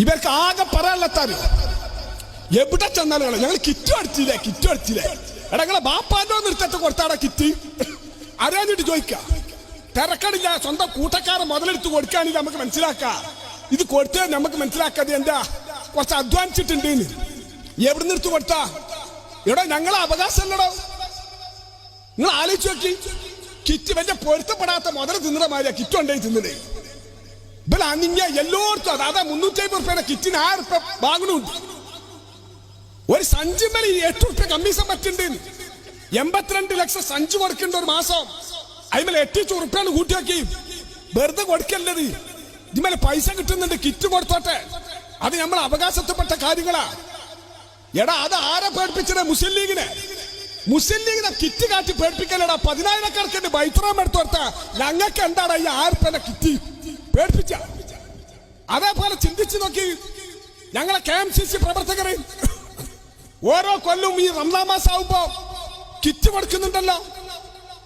ഇവർക്ക് ആകെ പറയാനുള്ളത്താറ് എവിടെ ചെന്നാലും ഞങ്ങൾ കിറ്റ് അടിച്ചില്ലേ കിറ്റ് അടിച്ചില്ലേ എടാ നിങ്ങളെ ബാപ്പാന്റെ നൃത്തത്തെ കൊടുത്താടാ കിറ്റ്? അറിയാഞ്ഞിട്ട് ചോദിക്ക? തിരക്കടില്ല സ്വന്തം കൂട്ടക്കാരെ മുതലെടുത്ത് കൊടുക്കുകയാണെങ്കിൽ നമുക്ക് മനസ്സിലാക്കാം. ഇത് കൊടുത്തേ നമുക്ക് മനസ്സിലാക്കാതെ എന്താ? കുറച്ച് അധ്വാനിച്ചിട്ടുണ്ട് എവിടെ നിർത്തു കൊടുത്താ? എടാ ഞങ്ങളെ അവകാശമല്ലടോ നിങ്ങൾ ആലോചിച്ച് നോക്കി. കിറ്റ് വലിയ പൊരുത്തപ്പെടാത്ത മുതൽ തിന്നണ മാതിരിയാ കിറ്റ് ഉണ്ടായി തിന്നണേ ഇവിടെ അന്നിങ്ങ എല്ലായിടത്തും അതാ മുന്നൂറ്റി അമ്പത് റുപ്യയുടെ കിറ്റിന് ഒരു സഞ്ചി മേലെ എട്ട് കമ്മീഷൻ പറ്റുന്നുണ്ട് എൺപത്തിരണ്ട് ലക്ഷം സഞ്ചി കൊടുക്കേണ്ട ഒരു മാസം. അതിമേലെ എട്ടിച്ചു റുപ്യാണ് കൂട്ടി വെക്കി വെറുതെ കൊടുക്കല്ലത്. ഇതിമേലെ പൈസ കിട്ടുന്നുണ്ട് കിറ്റ് കൊടുത്തോട്ടെ. അത് നമ്മൾ അവകാശത്തിൽപ്പെട്ട കാര്യങ്ങളാ. എടാ അത് ആരെ പേടിപ്പിച്ചത്? മുസ്ലിം ലീഗിനെ. കിറ്റ് കാട്ടി പേടിപ്പിക്കലടാ പതിനായിരക്കാർക്ക് ബൈത്രാം എടുത്തു കൊടുത്ത. ഞങ്ങൾക്ക് എന്താടാ ഈ ആയിരപ്പന്റെ കിറ്റ്? പേടിപ്പിച്ച. അതേപോലെ ചിന്തിച്ചു നോക്കി. ഞങ്ങളെ കെ എം സി സി പ്രവർത്തകരെ ഓരോ കൊല്ലവും ഈ റംസാൻ മാസം ആവുമ്പോ കിറ്റ് കൊടുക്കുന്നുണ്ടല്ലോ.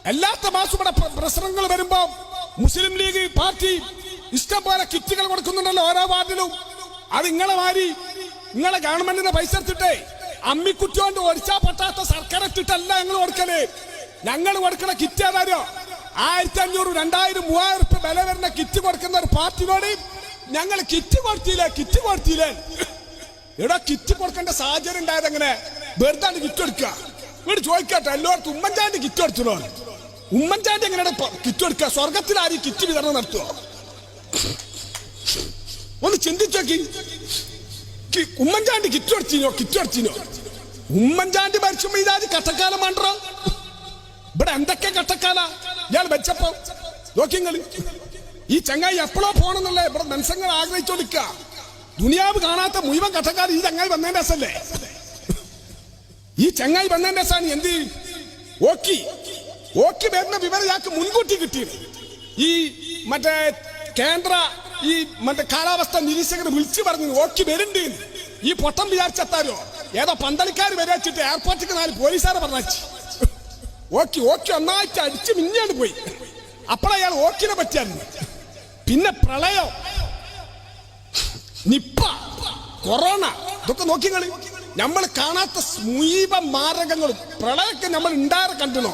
എല്ലാത്ത മാസം ഇവിടെ പ്ര- പ്രശ്നങ്ങൾ വരുമ്പോ മുസ്ലിം ലീഗ് പാർട്ടി ഇഷ്ടം പോലെ കിറ്റുകൾ കൊടുക്കുന്നുണ്ടല്ലോ ഓരോ വാർഡിലും. അത് ഇങ്ങളെ മാറി നിങ്ങളെ ഗവൺമെന്റിന്റെ പൈസ എടുത്തിട്ടേ അമ്മിക്കുറ്റി കൊണ്ട് ഒരിച്ചാ പറ്റാത്ത സർക്കാർ ഇട്ടിട്ടല്ല ഞങ്ങൾ കൊടുക്കൽ. ഞങ്ങൾ കൊടുക്കണ കിറ്റ് ഏതാരോ ആയിരത്തി അഞ്ഞൂറ് രണ്ടായിരം മൂവായിരം ഉറുപ്പ് വില വരുന്ന കിറ്റ് കൊടുക്കുന്ന ഒരു പാർട്ടിയോട് ഞങ്ങൾ കിറ്റ് കൊടുത്തില്ലേ കിറ്റ് കൊടുത്തില്ലേ? എടാ കിറ്റ് കൊടുക്കേണ്ട സാഹചര്യം ഉണ്ടായത് എങ്ങനെ? വെറുതെ കിറ്റ് എടുക്കുക ഇവിടെ ചോദിക്കട്ടെ എല്ലാവർക്കും ഉമ്മൻചാണ്ടി കിറ്റ് എടുത്തോ ഉമ്മൻചാണ്ടി എങ്ങനെയാണ് കിറ്റ് എടുക്കുക സ്വർഗത്തിൽ ആരും കിറ്റ് വിതരണം നടത്തുവോ? ഒന്ന് ചിന്തിച്ചു ഉമ്മൻചാണ്ടി കിറ്റ് കൊടുത്തിനോ കിറ്റ് കൊടുത്തിനോ? ഉമ്മൻചാണ്ടി മരിച്ചുമ്പോ ഇതാത് കട്ടക്കാലം മണ്ടോ ഇവിടെ എന്തൊക്കെ കട്ടക്കാല ഇയാൾ വെച്ചപ്പോ നോക്കിങ്ങൾ ഈ ചങ്ങായി എപ്പോഴോ പോണെന്നല്ലേ ഇവിടെ മനുഷ്യങ്ങൾ ആഗ്രഹിച്ചോണ്ടിക്ക ദുനിയാവ് കാണാത്ത മുഴുവൻ കഥക്കാർ ഈ ചങ്ങായി വന്നതിന്റെ രസല്ലേ? ഈ ചങ്ങായി വന്നതിന്റെ രസാണ് എന്ത് ഓക്കി. ഓക്കി വരുന്ന വിവരം ഇയാൾക്ക് മുൻകൂട്ടി കിട്ടി ഈ മറ്റേ കേന്ദ്ര ഈ മറ്റേ കാലാവസ്ഥ നിരീക്ഷകർ വിളിച്ചു പറഞ്ഞു ഓക്കി വരുന്നുണ്ട് ഈ പൊട്ടം വിചാരിച്ചെത്താരോ ഏതോ പന്തളിക്കാർ വരെ വെച്ചിട്ട് എയർപോർട്ടിക്ക് നാല് പോലീസുകാരെ പറഞ്ഞു ഓക്കി ഓക്കെ ഒന്നായിട്ട് അടിച്ച് മിഞ്ഞാണ് പോയി. അപ്പോഴയാൾ ഓക്കിനെ പറ്റിയായിരുന്നു പിന്നെ പ്രളയം. നിപ്പ കൊറോണ ഇതൊക്കെ നോക്കിങ്ങൾ നമ്മൾ കാണാത്ത സമീപ മാരകങ്ങളും പ്രളയൊക്കെ നമ്മൾ ഉണ്ടാറെ കണ്ടണോ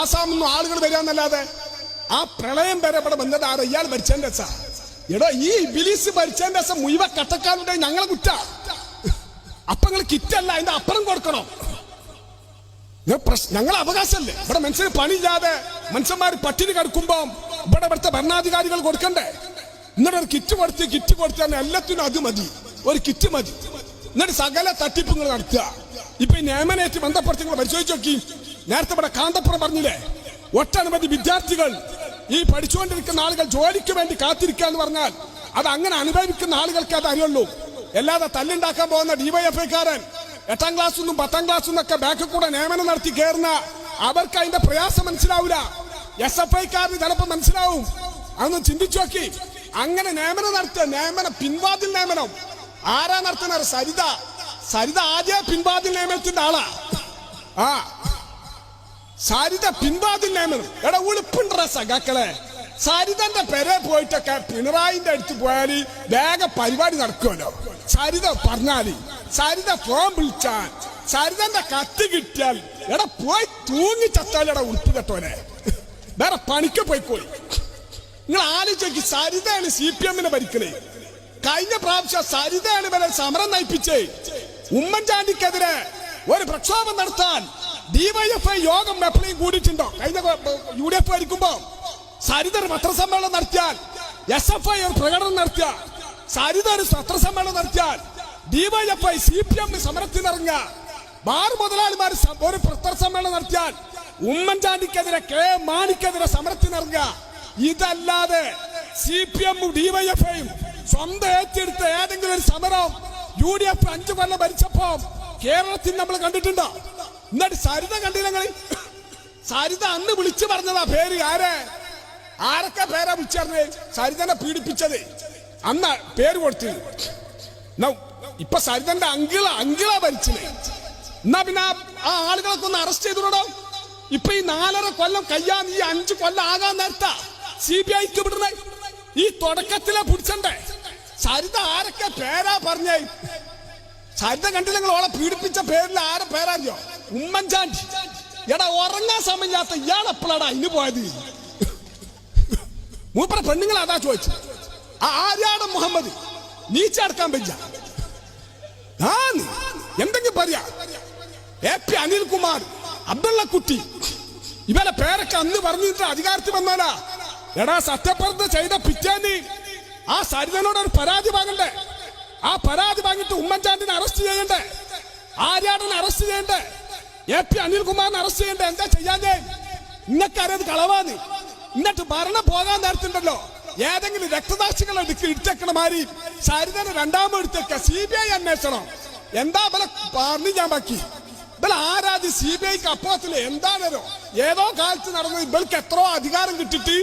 ആസാമിൽ നിന്നും ആളുകൾ വരാന്നല്ലാതെ ആ പ്രളയം വരെ ഇവിടെ വന്നത് ആരോ? ഇയാൾ ഭരിച്ചതിന്റെ സാ എടോ ഈ ബിലീസ് ഭരിച്ചതിന്റെ രസം മുഴുവൻ കട്ടക്കാരുടെ ഞങ്ങളെ കുറ്റ. അപ്പങ്ങൾ കിറ്റല്ല അതിന്റെ അപ്പുറം കൊടുക്കണം? പ്രശ്- അവകാശമല്ലേ ഇവിടെ മനുഷ്യന് പണിയില്ലാതെ മനുഷ്യന്മാർ പട്ടിണി കിടക്കുമ്പോൾ ഇവിടെ ഇവിടുത്തെ ഭരണാധികാരികൾ കൊടുക്കണ്ടേ? എന്നിട്ട് ഒരു കിറ്റ് കൊടുത്ത് കിറ്റ് കൊടുത്താൽ എല്ലാത്തിനും അത് മതി. ഒരു കിറ്റ് മതി. എന്നിട്ട് സകല തട്ടിപ്പുകൾ നടത്തുക. ഇപ്പൊ ഈ നിയമനേറ്റ് ബന്ധപ്പെടുത്തി നിങ്ങൾ പരിശോധിച്ച് നോക്കി. നേരത്തെ ഇവിടെ കാന്തപ്പുറം പറഞ്ഞില്ലേ? ഒട്ടനവധി വിദ്യാർത്ഥികൾ ഈ പഠിച്ചുകൊണ്ടിരിക്കുന്ന ആളുകൾ ജോലിക്ക് വേണ്ടി കാത്തിരിക്കുക എന്ന് പറഞ്ഞാൽ അത് അങ്ങനെ അനുഭവിക്കുന്ന ആളുകൾക്ക് അത് അറിയുള്ളൂ. അല്ലാതെ തല്ലുണ്ടാക്കാൻ പോകുന്ന ഡിവൈഎഫ്ഐക്കാരൻ എട്ടാം ക്ലാസ് നിന്നും പത്താം ക്ലാസ് നിന്നൊക്കെ ബാക്കിൽ കൂടെ നിയമനം നടത്തി കയറുന്ന അവർക്ക് അതിന്റെ പ്രയാസം മനസ്സിലാവില്ല എസ് എഫ് ഐക്കാരന് ചിലപ്പോൾ മനസ്സിലാവും. അതൊന്ന് ചിന്തിച്ചു നോക്കി. അങ്ങനെ നിയമനം നടത്തുക നിയമനം പിൻവാതിൽ നിയമനം. ആരാ നടത്തുന്നത്? സരിത. സരിത ആദ്യ പിൻവാതിൽ നിയമനത്തിന്റെ ആളാ. ആ. സരിത പിൻവാതിൽ നിയമനം. എടാ ഉളുപ്പുണ്ടറ സഖാക്കളെ സരിതന്റെ പെരെ പോയിട്ടൊക്കെ പിണറായിന്റെ അടുത്ത് പോയാൽ വേഗം പരിപാടി നടക്കുമല്ലോ. സരിത പറഞ്ഞാൽ സരിത ഫോൺ വിളിച്ചാൽ സരിതന്റെ കത്ത് കിട്ടിയാൽ എടാ പോയി തൂങ്ങി ചത്താൽ എട ഉടുപ്പ് കെട്ടോനെ. വേറെ പണിക്ക് പോയിക്കോളി. നിങ്ങൾ ആലോചിക്ക് സരിതയാണ് സി പി എമ്മിനെ ഭരിക്കണേ. കഴിഞ്ഞ പ്രാവശ്യം സരിതയാണ് ഇവരെ സമരം നയിപ്പിച്ചേ. ഉമ്മൻചാണ്ടിക്കെതിരെ ഒരു പ്രക്ഷോഭം നടത്താൻ ഡിവൈഎഫ്ഐ യോഗം എപ്പോഴും കൂടിയിട്ടുണ്ടോ? കഴിഞ്ഞ യു ഡി എഫ് ഭരിക്കുമ്പോ സരിതർ പത്രസമ്മേളനം നടത്തിയാൽ എസ് എഫ് ഐ ഒരു പ്രകടനം നടത്തിയ സരിത ഒരു പത്രസമ്മേളനം നടത്തിയാൽ ഡിവൈഎഫ്ഐ സി പി എം സമരത്തിനിറങ്ങുക ബാർ മുതലാളിമാർ ഒരു പത്രസമ്മേളനം നടത്തിയാൽ ഉമ്മൻചാണ്ടിക്കെതിരെ കെ മാണിക്കെതിരെ സമരത്തിനിറങ്ങുക ഇതല്ലാതെ സി പി എമ്മും ഡിവൈഎഫ്ഐയും സ്വന്തം ഏറ്റെടുത്ത ഏതെങ്കിലും ഒരു സമരം യു ഡി എഫ് അഞ്ചു കൊല്ലം ഭരിച്ചപ്പോ കേരളത്തിൽ നമ്മൾ കണ്ടിട്ടുണ്ടോ? എന്നിട്ട് സരിത കണ്ടില്ലെങ്കിൽ സരിത അന്ന് വിളിച്ചു പറഞ്ഞതാ പേര്. ആരെ? ആരൊക്കെ പേരാ വിളിച്ചു സരിതനെ പീഡിപ്പിച്ചത്. അന്ന് പേര് കൊടുത്തു. ഇപ്പൊ സരിതന്റെ അങ്കിള അങ്കിള ഭരിച്ചില്ലേ? എന്നാ പിന്നെ ആ ആളുകളൊക്കെ ഒന്ന് അറസ്റ്റ് ചെയ്തോടോ ഇപ്പൊ ഈ നാലര കൊല്ലം കയ്യാൻ ഈ അഞ്ചു കൊല്ലം ആകാൻ നേരത്താ സി ബി ഐക്ക് വിടുന്നേ ഈ തുടക്കത്തിലെ പിടിച്ചണ്ടേ? സരിത ആരൊക്കെ പേരാ പറഞ്ഞേ? സരിത കണ്ടില്ല നിങ്ങൾ ഓളെ പീഡിപ്പിച്ച പേരിൽ ആരെ പേരാറിയോ? ഉമ്മൻചാണ്ടി. എടാ ഉറങ്ങാൻ സമയമില്ലാത്ത ഇയാളെപ്പോഴാടാ അതിന് പോയത്? മൂപ്പറ പെണ്ണുങ്ങൾ അതാ ചോദിച്ചു ആ മുഹമ്മദ് നീച്ചടക്കാൻ പറ്റ എന്തെങ്കിലും പറയാ? എ പി അനിൽകുമാർ അബ്ദുള്ള കുട്ടി ഇവരെ പേരൊക്കെ അന്ന് പറഞ്ഞിട്ട് അധികാരത്തിൽ വന്നാലാ എടാ സത്യപ്രതിജ്ഞ ചെയ്ത പിറ്റേന്ന് ആ സരിതനോട് ഒരു പരാതി വാങ്ങണ്ടേ? ആ പരാതി വാങ്ങിട്ട് ഉമ്മൻചാണ്ടിനെ അറസ്റ്റ് ചെയ്യണ്ടേ? ആര്യാടനെ അറസ്റ്റ് ചെയ്യണ്ടേ? എ പി അനിൽകുമാറിനെ അറസ്റ്റ് ചെയ്യണ്ടേ? എന്താ ചെയ്യാൻ ഇന്നക്കാരത് കളവാന്ന്. എന്നിട്ട് ഭരണം പോകാൻ നേരത്തുണ്ടല്ലോ. ഏതെങ്കിലും രക്തസാക്ഷികൾ എടുക്ക ഇടിച്ചേക്കണ മാതിരി സരിതനെ രണ്ടാമെടുത്തേക്ക സി ബി ഐ അന്വേഷണം. എന്താ ബല പറഞ്ഞു ഞാൻ ബാക്കി? ഇവൾ ആരാധി സി ബി ഐക്ക് അപ്പുറത്തിൽ എന്താണോ ഏതോ കാലത്ത് നടന്നത് ഇവൾക്ക് എത്രയോ അധികാരം കിട്ടിട്ട്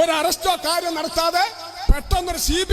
ഒരു അറസ്റ്റോ കാര്യം നടത്താതെ പെട്ടെന്നൊരു സി ബി